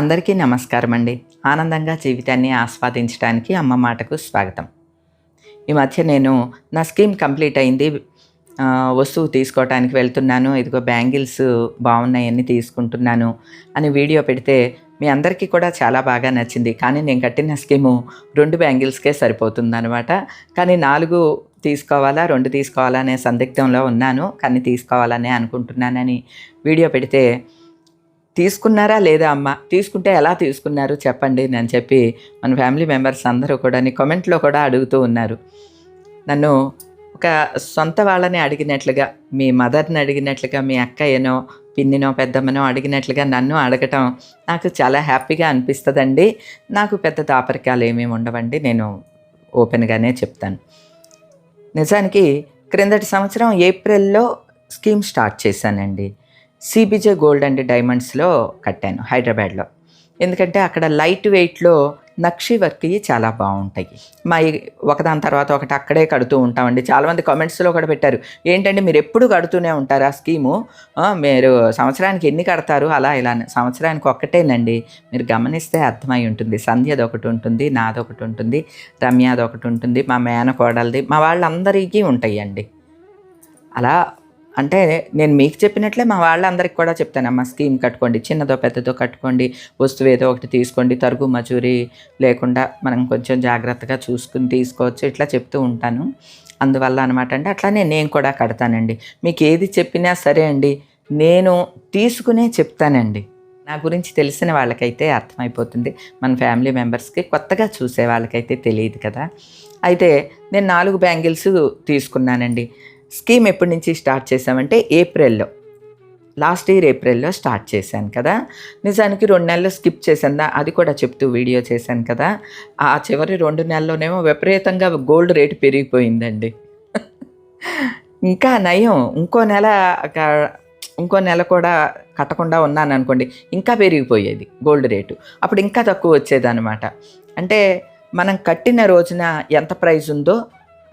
అందరికీ నమస్కారం అండి ఆనందంగా జీవితాన్ని ఆస్వాదించడానికి అమ్మ మాటకు స్వాగతం. ఈ మధ్య నేను నా స్కీమ్ కంప్లీట్ అయింది. వస్తువు తీసుకోవటానికి వెళ్తున్నాను. ఇదిగో బ్యాంగిల్స్ బాగున్నాయని తీసుకుంటున్నాను అని వీడియో పెడితే మీ అందరికీ కూడా చాలా బాగా నచ్చింది. కానీ నేను కట్టిన స్కీము రెండు బ్యాంగిల్స్కే సరిపోతుంది అనమాట కానీ నాలుగు తీసుకోవాలా రెండు తీసుకోవాలా అనే సందిగ్ధంలో ఉన్నాను. కానీ తీసుకోవాలనే అనుకుంటున్నానని వీడియో పెడితే తీసుకున్నారా లేదా అమ్మ? తీసుకుంటే ఎలా తీసుకున్నారు చెప్పండి అని చెప్పి మన ఫ్యామిలీ మెంబర్స్ అందరూ కూడా నీ కామెంట్లో కూడా అడుగుతూ ఉన్నారు. నన్ను ఒక సొంత వాళ్ళని అడిగినట్లుగా మీ మదర్ని అడిగినట్లుగా మీ అక్కయ్యనో పిన్నినో పెద్దమ్మనో అడిగినట్లుగా నన్ను అడగటం నాకు చాలా హ్యాపీగా అనిపిస్తుందండి. నాకు పెద్ద తాపరికాలు ఏమేమి ఉండవండి. నేను ఓపెన్గానే చెప్తాను. నిజానికి క్రిందటి సంవత్సరం ఏప్రిల్లో స్కీమ్ స్టార్ట్ చేశానండి. సిబిజే గోల్డ్ అండ్ డైమండ్స్లో కట్టాను హైదరాబాద్లో. ఎందుకంటే అక్కడ లైట్ వెయిట్లో నక్షి వర్క్ చాలా బాగుంటాయి. మా ఈ- ఒకదాని తర్వాత ఒకటి అక్కడే కడుతూ ఉంటామండి. చాలామంది కామెంట్స్లో కూడా పెట్టారు ఏంటంటే మీరు ఎప్పుడు కడుతూనే ఉంటారు ఆ స్కీము మీరు సంవత్సరానికి ఎన్ని కడతారు? అలా ఇలా సంవత్సరానికి ఒక్కటేనండి. మీరు గమనిస్తే అర్థమై ఉంటుంది. సంధ్యది ఒకటి ఉంటుంది నాది ఒకటి ఉంటుంది రమ్యాది ఒకటి ఉంటుంది మా మేనకోడలది మా వాళ్ళందరికీ ఉంటాయండి. అలా అంటే నేను మీకు చెప్పినట్లే మా వాళ్ళందరికీ కూడా చెప్తానమ్మా స్కీమ్ కట్టుకోండి చిన్నదో పెద్దదో కట్టుకోండి వస్తువు ఏదో ఒకటి తీసుకోండి తరుగు మజూరీ లేకుండా మనం కొంచెం జాగ్రత్తగా చూసుకుని తీసుకోవచ్చు ఇట్లా చెప్తూ ఉంటాను. అందువల్ల అనమాట అంటే అట్లానే నేను కూడా కడతానండి. మీకు ఏది చెప్పినా సరే అండి నేను తీసుకునే చెప్తానండి. నా గురించి తెలిసిన వాళ్ళకైతే అర్థమైపోతుంది మన ఫ్యామిలీ మెంబర్స్కి కొత్తగా చూసే వాళ్ళకైతే తెలియదు కదా. అయితే నేను నాలుగు బ్యాంగిల్స్ తీసుకున్నానండి. స్కీమ్ ఎప్పటి నుంచి స్టార్ట్ చేసామంటే ఏప్రిల్లో. లాస్ట్ ఇయర్ ఏప్రిల్లో స్టార్ట్ చేశాను కదా. నిజానికి రెండు నెలలు స్కిప్ చేశాను. అది కూడా చెప్తూ వీడియో చేశాను కదా. ఆ చివరి రెండు నెలల్లోనేమో విపరీతంగా గోల్డ్ రేటు పెరిగిపోయిందండి. ఇంకా నయం. ఇంకో నెల ఇంకో నెల కూడా కట్టకుండా ఉన్నాను అనుకోండి ఇంకా పెరిగిపోయేది గోల్డ్ రేటు. అప్పుడు ఇంకా తక్కువ వచ్చేది అనమాట అంటే మనం కట్టిన రోజున ఎంత ప్రైస్ ఉందో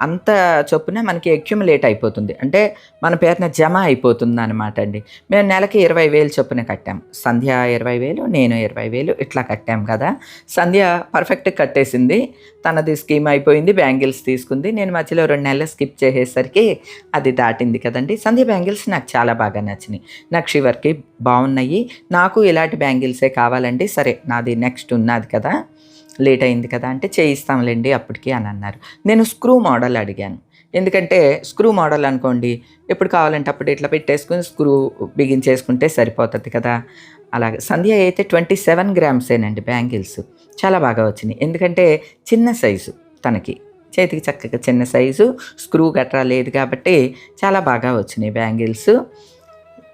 అంత చొప్పున మనకి అక్యుములేట్ అయిపోతుంది. అంటే మన పేరున జమ అయిపోతుంది అనమాట అండి. మేము నెలకి ఇరవై వేలు చొప్పున కట్టాం. సంధ్య ఇరవై వేలు నేను ఇరవై వేలు ఇట్లా కట్టాం కదా. సంధ్య పర్ఫెక్ట్ కట్టేసింది. తనది స్కీమ్ అయిపోయింది బ్యాంగిల్స్ తీసుకుంది. నేను మధ్యలో రెండు నెలలు స్కిప్ చేసేసరికి అది దాటింది కదండి. సంధ్య బ్యాంగిల్స్ నాకు చాలా బాగా నచ్చినాయి. నక్షి షివర్కి బాగున్నాయి. నాకు ఇలాంటి బ్యాంగిల్సే కావాలండి. సరే నాది నెక్స్ట్ ఉన్నది కదా. లేట్ అయింది కదా అంటే చేయిస్తాంలేండి అప్పటికి అని అన్నారు. నేను స్క్రూ మోడల్ అడిగాను. ఎందుకంటే స్క్రూ మోడల్ అనుకోండి ఎప్పుడు కావాలంటే అప్పుడు ఇట్లా పెట్టేసుకుని స్క్రూ బిగించేసుకుంటే సరిపోతుంది కదా. అలాగే సంధ్య అయితే ట్వంటీ సెవెన్ గ్రామ్సేనండి బ్యాంగిల్స్. చాలా బాగా వచ్చినాయి. ఎందుకంటే చిన్న సైజు తనకి. చేతికి చక్కగా చిన్న సైజు స్క్రూ గట్రా లేదు కాబట్టి చాలా బాగా వచ్చినాయి బ్యాంగిల్స్.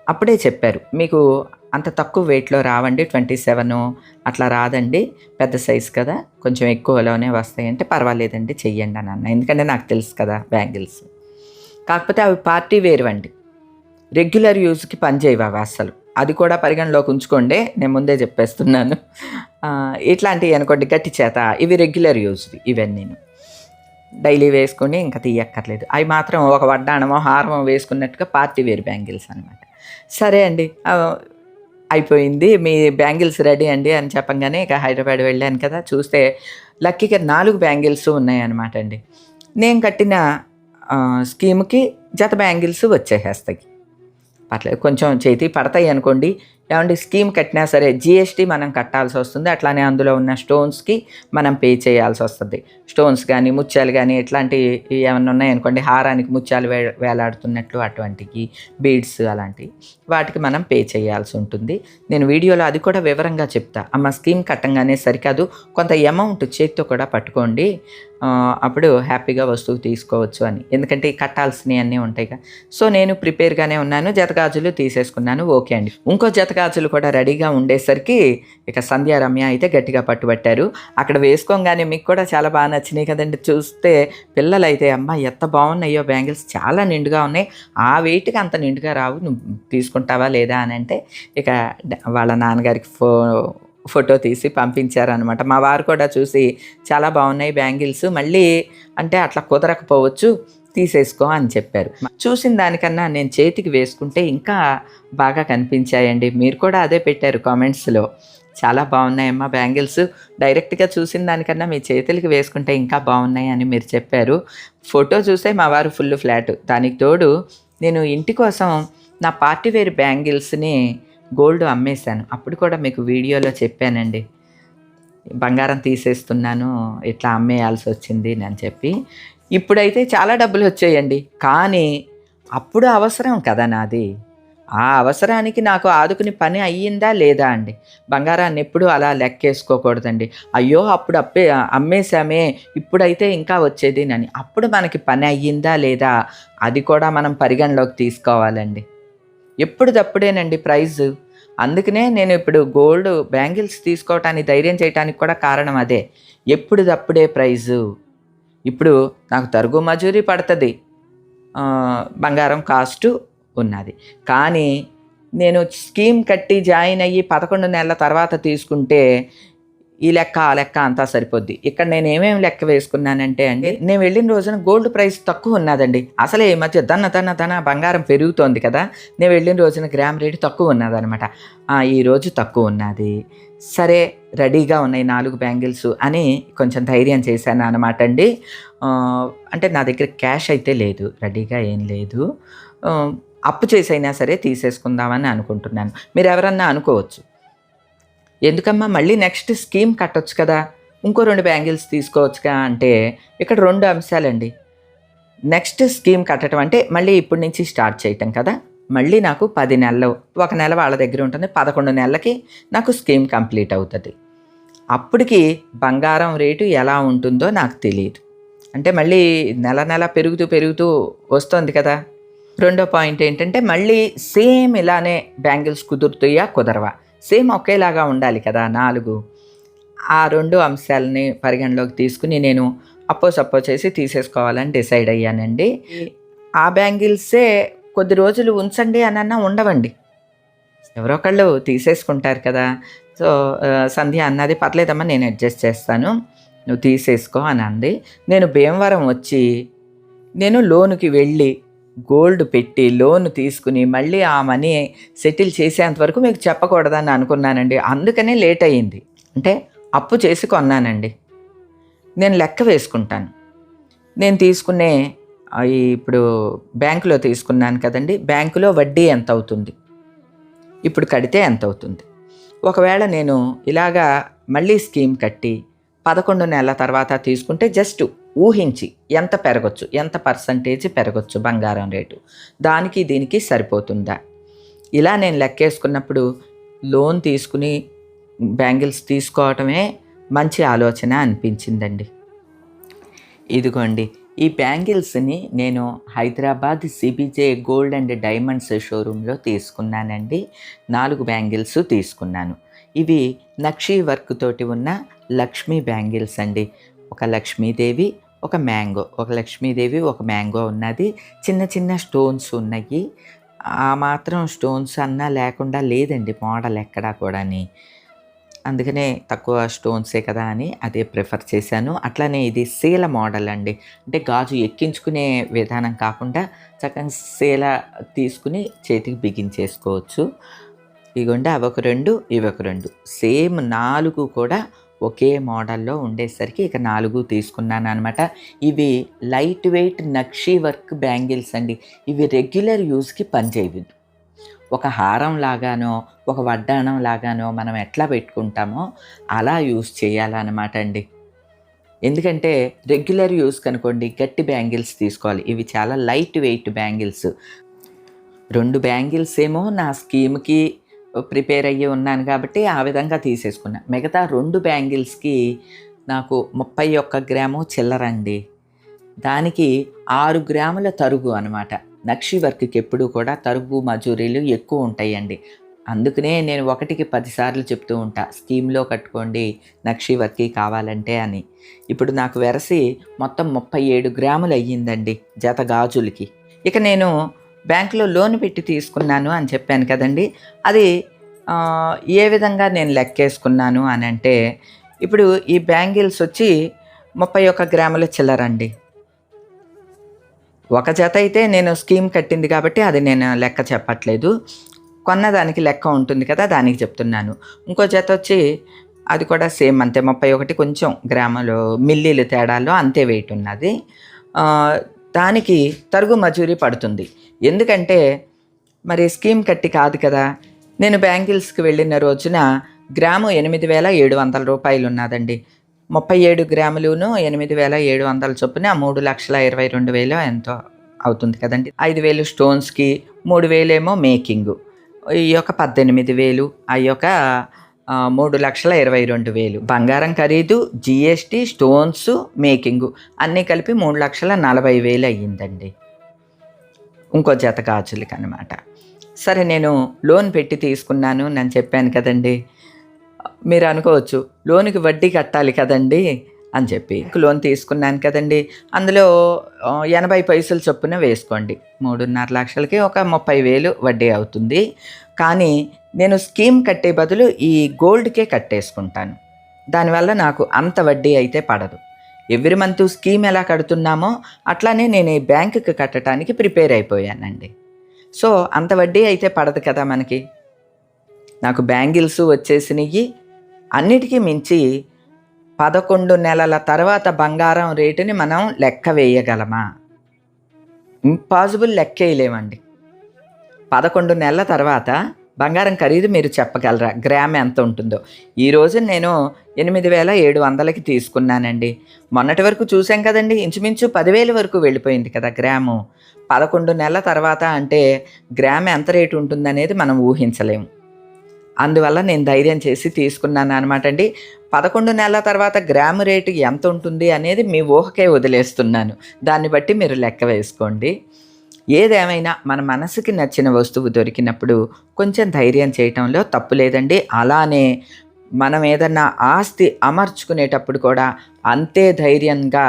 అప్పుడే చెప్పారు. మీకు అంత తక్కువ వెయిట్లో రావండి ట్వంటీ సెవెన్ అట్లా రాదండి. పెద్ద సైజు కదా కొంచెం ఎక్కువలోనే వస్తాయంటే పర్వాలేదండి చెయ్యండి అని అన్న. ఎందుకంటే నాకు తెలుసు కదా బ్యాంగిల్స్ కాకపోతే అవి పార్టీ వేర్ అండి. రెగ్యులర్ యూజ్కి పనిచేయవు అవి అసలు అది కూడా పరిగణలోకి ఉంచుకోండి నేను ముందే చెప్పేస్తున్నాను. ఇట్లాంటివి అనుకోండి గట్టి చేత. ఇవి రెగ్యులర్ యూజ్వి ఇవన్నీ నేను డైలీ వేసుకుని ఇంకా తీయక్కర్లేదు. అవి మాత్రం ఒక వడ్డాణమో హారమో వేసుకున్నట్టుగా పార్టీ వేర్ బ్యాంగిల్స్ అనమాట సరే అండి అయిపోయింది. మీ బ్యాంగిల్స్ రెడీ అండి అని చెప్పంగానే ఇక హైదరాబాద్ వెళ్ళాను కదా. చూస్తే లక్కీగా నాలుగు బ్యాంగిల్స్ ఉన్నాయన్నమాట అండి. నేను కట్టిన స్కీమ్కి జత బ్యాంగిల్స్ వచ్చేసేస్తాయి. పర్లేదు కొంచెం చేతి పడతాయి అనుకోండి. ఏమండి స్కీమ్ కట్టినా సరే జిఎస్టీ మనం కట్టాల్సి వస్తుంది. అట్లానే అందులో ఉన్న స్టోన్స్కి మనం పే చేయాల్సి వస్తుంది. స్టోన్స్ కానీ ముత్యాలు కానీ ఇట్లాంటివి ఏమైనా ఉన్నాయనుకోండి హారానికి ముత్యాలు వే వేలాడుతున్నట్లు అటువంటికి బీడ్స్ అలాంటివి వాటికి మనం పే చేయాల్సి ఉంటుంది. నేను వీడియోలో అది కూడా వివరంగా చెప్తా. అమ్మ స్కీమ్ కట్టంగానే సరికాదు. కొంత అమౌంట్ చేతితో కూడా పట్టుకోండి. అప్పుడు హ్యాపీగా వస్తువు తీసుకోవచ్చు అని. ఎందుకంటే కట్టాల్సినవి అన్నీ ఉంటాయి కదా సో నేను ప్రిపేర్గానే ఉన్నాను. జతగాజులు తీసేసుకున్నాను. ఓకే అండి. ఇంకో జత జతగాజులు కూడా రెడీగా ఉండేసరికి ఇక సంధ్య రమ్య అయితే గట్టిగా పట్టుబట్టారు. అక్కడ వేసుకోగానే మీకు కూడా చాలా బాగా నచ్చినాయి కదండి. చూస్తే పిల్లలు అయితే అమ్మ ఎంత బాగున్నాయో బ్యాంగిల్స్ చాలా నిండుగా ఉన్నాయి. ఆ వెయిట్కి అంత నిండుగా రావు. నువ్వు తీసుకుంటావా లేదా? అని అంటే ఇక వాళ్ళ నాన్నగారికి ఫో ఫోటో తీసి పంపించారనమాట మా వారు కూడా చూసి చాలా బాగున్నాయి బ్యాంగిల్స్. మళ్ళీ అంటే అట్లా కుదరకపోవచ్చు. తీసేసుకో అని చెప్పారు. చూసిన దానికన్నా నేను చేతికి వేసుకుంటే ఇంకా బాగా కనిపించాయండి. మీరు కూడా అదే పెట్టారు కామెంట్స్లో. చాలా బాగున్నాయమ్మా బ్యాంగిల్స్. డైరెక్ట్గా చూసిన దానికన్నా మీ చేతులకి వేసుకుంటే ఇంకా బాగున్నాయి అని మీరు చెప్పారు. ఫోటో చూసే మా వారు ఫుల్ ఫ్లాట్. దానికి తోడు నేను ఇంటి కోసం నా పార్టీ వేర్ బ్యాంగిల్స్ని గోల్డ్ అమ్మేశాను. అప్పుడు కూడా మీకు వీడియోలో చెప్పానండి. బంగారం తీసేస్తున్నాను ఇట్లా అమ్మేయాల్సి వచ్చింది అని చెప్పి. ఇప్పుడైతే చాలా డబ్బులు వచ్చాయండి. కానీ అప్పుడు అవసరం కదా నాది. ఆ అవసరానికి నాకు ఆదుకుని పని అయ్యిందా లేదా అండి? బంగారాన్ని ఎప్పుడు అలా లెక్కేసుకోకూడదండి. అయ్యో అప్పుడు అప్పే అమ్మేశామే ఇప్పుడైతే ఇంకా వచ్చేది అని అప్పుడు మనకి పని అయ్యిందా లేదా? అది కూడా మనం పరిగణలోకి తీసుకోవాలండి. ఎప్పుడుదప్పుడేనండి ప్రైజ్. అందుకనే నేను ఇప్పుడు గోల్డ్ బ్యాంగిల్స్ తీసుకోవటానికి ధైర్యం చేయడానికి కూడా కారణం అదే. ఎప్పుడుదప్పుడే ప్రైజు. ఇప్పుడు నాకు తరుగు మజూరీ పడుతుంది. బంగారం కాస్ట్ ఉన్నది. కానీ నేను స్కీమ్ కట్టి జాయిన్ అయ్యి పదకొండు నెలల తర్వాత తీసుకుంటే ఈ లెక్క ఆ లెక్క అంతా సరిపోద్ది. ఇక్కడ నేను ఏమేమి లెక్క వేసుకున్నానంటే అండి నేను వెళ్ళిన రోజున గోల్డ్ ప్రైస్ తక్కువ ఉన్నదండి. అసలే ఈ మధ్య దన్న దన్న దన్న బంగారం పెరుగుతోంది కదా. నేను వెళ్ళిన రోజున గ్రామ్ రేటు తక్కువ ఉన్నదనమాట ఈ రోజు తక్కువ ఉన్నది. సరే రెడీగా ఉన్నాయి నాలుగు బ్యాంగిల్స్ అని కొంచెం ధైర్యం చేశాను అనమాట అండి. అంటే నా దగ్గర క్యాష్ అయితే లేదు రెడీగా ఏం లేదు. అప్పు చేసైనా సరే తీసేసుకుందామని అనుకుంటున్నాను. మీరు ఎవరన్నా అనుకోవచ్చు. ఎందుకమ్మా మళ్ళీ నెక్స్ట్ స్కీమ్ కట్టొచ్చు కదా? ఇంకో రెండు బ్యాంగిల్స్ తీసుకోవచ్చుగా అంటే ఇక్కడ రెండు అంశాలండి. నెక్స్ట్ స్కీమ్ కట్టడం అంటే మళ్ళీ ఇప్పటి నుంచి స్టార్ట్ చేయటం కదా? మళ్ళీ నాకు పది నెలలు ఒక నెల వాళ్ళ దగ్గర ఉంటుంది పదకొండు నెలలకి నాకు స్కీమ్ కంప్లీట్ అవుతుంది. అప్పటికి బంగారం రేటు ఎలా ఉంటుందో నాకు తెలియదు. అంటే మళ్ళీ నెల నెల పెరుగుతూ పెరుగుతూ వస్తుంది కదా? రెండో పాయింట్ ఏంటంటే మళ్ళీ సేమ్ ఇలానే బ్యాంగిల్స్ కుదురుతాయా కుదరవా? సేమ్ ఒకేలాగా ఉండాలి కదా నాలుగు. ఆ రెండు అంశాలని పరిగణలోకి తీసుకుని నేను అప్పో సప్పో చేసి తీసేసుకోవాలని డిసైడ్ అయ్యానండి. ఆ బ్యాంగిల్సే కొద్ది రోజులు ఉంచండి అనన్నా ఉండవండి. ఎవరో ఒకళ్ళు తీసేసుకుంటారు కదా. సో సంధ్య అన్నది పర్లేదమ్మా నేను అడ్జస్ట్ చేస్తాను. నువ్వు తీసేసుకో అని అంది నేను భీమవరం వచ్చి నేను లోనుకి వెళ్ళి గోల్డ్ పెట్టి లోన్ తీసుకుని మళ్ళీ ఆ మనీ సెటిల్ చేసేంత వరకు మీకు చెప్పకూడదని అనుకున్నానండి. అందుకనే లేట్ అయ్యింది. అంటే అప్పు చేసి కొన్నానండి. నేను లెక్క వేసుకుంటాను. నేను తీసుకునే ఇప్పుడు బ్యాంకులో తీసుకున్నాను కదండి. బ్యాంకులో వడ్డీ ఎంత అవుతుంది? ఇప్పుడు కడితే ఎంత అవుతుంది? ఒకవేళ నేను ఇలాగా మళ్ళీ స్కీమ్ కట్టి పదకొండు నెలల తర్వాత తీసుకుంటే జస్ట్ ఊహించి ఎంత పెరగచ్చు ఎంత పర్సంటేజ్ పెరగచ్చు బంగారం రేటు? దానికి దీనికి సరిపోతుందా? ఇలా నేను లెక్కేసుకున్నప్పుడు లోన్ తీసుకుని బ్యాంగిల్స్ తీసుకోవటమే మంచి ఆలోచన అనిపించిందండి. ఇదిగోండి ఈ బ్యాంగిల్స్ని నేను Hyderabad CBJ gold and diamonds షోరూంలో తీసుకున్నానండి. నాలుగు బ్యాంగిల్స్ తీసుకున్నాను. ఇవి నక్షీ వర్క్ తోటి ఉన్న లక్ష్మీ బ్యాంగిల్స్ అండి. ఒక లక్ష్మీదేవి ఒక మ్యాంగో ఒక లక్ష్మీదేవి ఒక మ్యాంగో ఉన్నది. చిన్న చిన్న స్టోన్స్ ఉన్నాయి. ఆ మాత్రం స్టోన్స్ అన్నా లేకుండా లేదండి మోడల్ ఎక్కడా కూడాని. అందుకనే తక్కువ స్టోన్సే కదా అని అదే ప్రిఫర్ చేశాను. అట్లానే ఇది శీల మోడల్ అండి. అంటే గాజు ఎక్కించుకునే విధానం కాకుండా చక్కగా శీల తీసుకుని చేతికి బిగించేసుకోవచ్చు. ఇగోండి అవి ఒక రెండు ఇవి ఒక రెండు. సేమ్ నాలుగు కూడా ఒకే మోడల్లో ఉండేసరికి ఇక నాలుగు తీసుకున్నాను అనమాట ఇవి light weight nakshi work bangles అండి. ఇవి రెగ్యులర్ యూస్కి పనిచేయవు. ఒక హారం లాగానో ఒక వడ్డాణం లాగానో మనం ఎట్లా పెట్టుకుంటామో అలా యూస్ చేయాలన్నమాట అండి. ఎందుకంటే రెగ్యులర్ యూస్ కనుకోండి గట్టి బ్యాంగిల్స్ తీసుకోవాలి. ఇవి చాలా లైట్ వెయిట్ బ్యాంగిల్స్. రెండు బ్యాంగిల్స్ ఏమో నా స్కీమ్కి ప్రిపేర్ అయ్యి ఉన్నాను కాబట్టి ఆ విధంగా తీసేసుకున్నా. మిగతా రెండు బ్యాంగిల్స్కి నాకు ముప్పై ఒక్క గ్రాము చిల్లరండి దానికి ఆరు గ్రాముల తరుగు అనమాట నక్షి వర్క్కి ఎప్పుడు కూడా తరుగు మజూరీలు ఎక్కువ ఉంటాయండి. అందుకనే నేను ఒకటికి పదిసార్లు చెప్తూ ఉంటా స్కీమ్లో కట్టుకోండి నక్షి వర్కి కావాలంటే అని. ఇప్పుడు నాకు వెరసి మొత్తం ముప్పై ఏడు గ్రాములు అయ్యిందండి జత గాజులకి. ఇక నేను బ్యాంకులో లోన్ పెట్టి తీసుకున్నాను అని చెప్పాను కదండి. అది ఏ విధంగా నేను లెక్కేసుకున్నాను అని అంటే ఇప్పుడు ఈ బ్యాంగిల్స్ వచ్చి ముప్పై ఒక్క గ్రాముల చిల్లరండి ఒక జత అయితే నేను స్కీమ్ కట్టింది కాబట్టి అది నేను లెక్క చెప్పట్లేదు. కొన్నదానికి లెక్క ఉంటుంది కదా దానికి చెప్తున్నాను. ఇంకో జత వచ్చి అది కూడా సేమ్ అంతే ముప్పై ఒకటి కొంచెం గ్రాములు మిల్లీలు తేడాలో అంతే వెయిట్ ఉన్నది. దానికి తరుగు మజూరీ పడుతుంది. ఎందుకంటే మరి స్కీమ్ కట్టి కాదు కదా. నేను బ్యాంగిల్స్కి వెళ్ళిన రోజున గ్రాము ఎనిమిది వేల ఏడు వందల రూపాయలు ఉన్నదండి. ముప్పై ఏడు గ్రాములును ఎనిమిది వేల ఏడు వందల చొప్పున మూడు లక్షల ఇరవై రెండు వేలు ఎంతో అవుతుంది కదండి. ఐదు వేలు స్టోన్స్కి మూడు వేలేమో మేకింగ్. ఈ యొక్క పద్దెనిమిది వేలు ఆ యొక్క మూడు లక్షల ఇరవై రెండు వేలు. బంగారం ఖరీదు జిఎస్టీ స్టోన్స్ మేకింగ్ అన్నీ కలిపి మూడు లక్షల నలభై వేలు అయ్యిందండి. ఇంకో జత గాజులకి అనమాట సరే నేను లోన్ పెట్టి తీసుకున్నాను. నేను చెప్పాను కదండి. మీరు అనుకోవచ్చు లోన్కి వడ్డీ కట్టాలి కదండి అని చెప్పి. లోన్ తీసుకున్నాను కదండి. అందులో ఎనభై పైసలు చొప్పున వేసుకోండి. మూడున్నర లక్షలకి ఒక ముప్పై వేలు వడ్డీ అవుతుంది. కానీ నేను స్కీమ్ కట్టే బదులు ఈ గోల్డ్కే కట్టేసుకుంటాను. దానివల్ల నాకు అంత వడ్డీ అయితే పడదు. ఎవ్రీ మంత్ స్కీమ్ ఎలా కడుతున్నామో అట్లానే నేను ఈ బ్యాంకుకి కట్టడానికి ప్రిపేర్ అయిపోయానండి. సో అంత వడ్డీ అయితే పడదు కదా మనకి. నాకు బ్యాంగిల్స్ వచ్చేసినవి అన్నిటికీ మించి పదకొండు నెలల తర్వాత బంగారం రేటుని మనం లెక్క వేయగలమా? ఇంపాసిబుల్ లెక్క వేయలేమండి పదకొండు నెలల తర్వాత బంగారం ఖరీదు మీరు చెప్పగలరా? గ్రామ్ ఎంత ఉంటుందో. ఈరోజు నేను ఎనిమిది వేల ఏడు వందలకి తీసుకున్నానండి. మొన్నటి వరకు చూసాం కదండి ఇంచుమించు పదివేల వరకు వెళ్ళిపోయింది కదా గ్రాము. పదకొండు నెలల తర్వాత అంటే గ్రామ్ ఎంత రేటు ఉంటుందనేది మనం ఊహించలేము. అందువల్ల నేను ధైర్యం చేసి తీసుకున్నాను అనమాట అండి. పదకొండు నెలల తర్వాత గ్రాము రేటు ఎంత ఉంటుంది అనేది మీ ఊహకే వదిలేస్తున్నాను. దాన్ని బట్టి మీరు లెక్క వేసుకోండి. ఏదేమైనా మన మనసుకి నచ్చిన వస్తువు దొరికినప్పుడు కొంచెం ధైర్యం చేయటంలో తప్పు లేదండి. అలానే మనం ఏదన్నా ఆస్తి అమర్చుకునేటప్పుడు కూడా అంతే ధైర్యంగా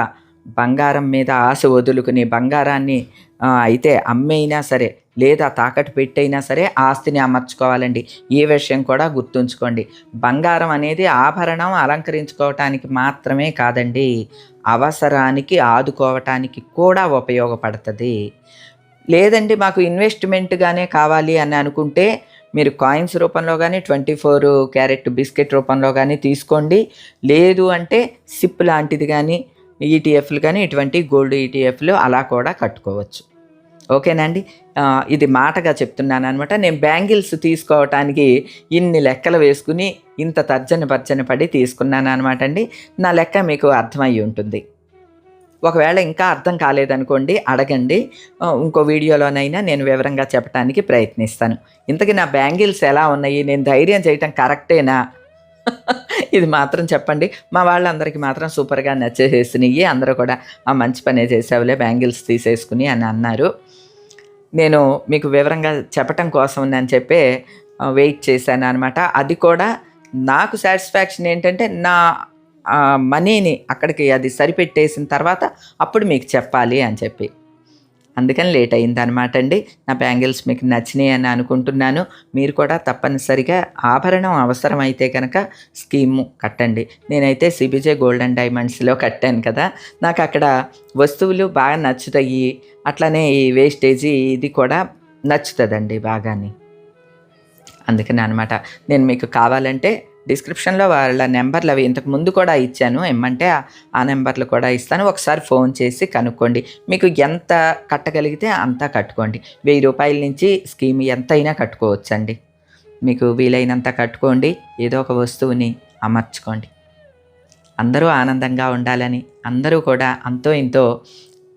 బంగారం మీద ఆశ వదులుకుని బంగారాన్ని అయితే అమ్మైనా సరే లేదా తాకట్టు పెట్టైనా సరే ఆస్తిని అమర్చుకోవాలండి. ఈ విషయం కూడా గుర్తుంచుకోండి. బంగారం అనేది ఆభరణం అలంకరించుకోవటానికి మాత్రమే కాదండి అవసరానికి ఆదుకోవటానికి కూడా ఉపయోగపడుతుంది. లేదండి మాకు ఇన్వెస్ట్మెంట్గానే కావాలి అని అనుకుంటే మీరు కాయిన్స్ రూపంలో కానీ ట్వంటీ ఫోర్ క్యారెట్ బిస్కెట్ రూపంలో కానీ తీసుకోండి. లేదు అంటే సిప్ లాంటిది కానీ ఈటీఎఫ్లు కానీ ఇటువంటి గోల్డ్ ఈటీఎఫ్లు అలా కూడా కట్టుకోవచ్చు. ఓకేనండి? ఇది మాటగా చెప్తున్నాను అనమాట నేను బ్యాంగిల్స్ తీసుకోవటానికి ఇన్ని లెక్కలు వేసుకుని ఇంత తర్జన భర్జన పడి తీసుకున్నాను అనమాట అండి. నా లెక్క మీకు అర్థమయ్యి ఉంటుంది. ఒకవేళ ఇంకా అర్థం కాలేదనుకోండి అడగండి. ఇంకో వీడియోలోనైనా నేను వివరంగా చెప్పడానికి ప్రయత్నిస్తాను. ఇంతకీ నా బ్యాంగిల్స్ ఎలా ఉన్నాయి? నేను ధైర్యం చేయటం కరెక్టేనా? ఇది మాత్రం చెప్పండి. మా వాళ్ళందరికీ మాత్రం సూపర్గా నచ్చేసేసినవి అందరూ కూడా ఆ మంచి పనే చేసావులే బ్యాంగిల్స్ తీసేసుకుని అని అన్నారు. నేను మీకు వివరంగా చెప్పటం కోసం నేను చెప్పే వెయిట్ చేశాను అనమాట అది కూడా నాకు సాటిస్ఫాక్షన్ ఏంటంటే నా మనీని అక్కడికి అది సరిపెట్టేసిన తర్వాత అప్పుడు మీకు చెప్పాలి అని చెప్పి. అందుకని లేట్ అయింది అనమాట అండి. నా బ్యాంగిల్స్ మీకు నచ్చినాయి అని అనుకుంటున్నాను. మీరు కూడా తప్పనిసరిగా ఆభరణం అవసరమైతే కనుక స్కీము కట్టండి. నేనైతే సిబిజే గోల్డ్ అండ్ డైమండ్స్లో కట్టాను కదా. నాకు అక్కడ వస్తువులు బాగా నచ్చుతాయి. అట్లనే ఈ వేస్టేజీ ఇది కూడా నచ్చుతుందండి బాగాని. అందుకని అనమాట నేను మీకు కావాలంటే డిస్క్రిప్షన్లో వాళ్ళ నెంబర్లు అవి ఇంతకు ముందు కూడా ఇచ్చాను. ఏమంటే ఆ- నెంబర్లు కూడా ఇస్తాను. ఒకసారి ఫోన్ చేసి కనుక్కోండి. మీకు ఎంత కట్టగలిగితే అంత కట్టుకోండి. వెయ్యి రూపాయల నుంచి స్కీమ్ ఎంతైనా కట్టుకోవచ్చండి. మీకు వీలైనంత కట్టుకోండి. ఏదో ఒక వస్తువుని అమర్చుకోండి. అందరూ ఆనందంగా ఉండాలని అందరూ కూడా అంతో ఇంతో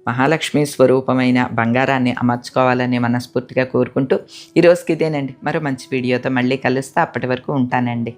మహాలక్ష్మి స్వరూపమైన బంగారాన్ని అమర్చుకోవాలని మనస్ఫూర్తిగా కోరుకుంటూ ఈరోజుకి ఇదేనండి. మరో మంచి వీడియోతో మళ్ళీ కలుస్తా. అప్పటి వరకు ఉంటానండి.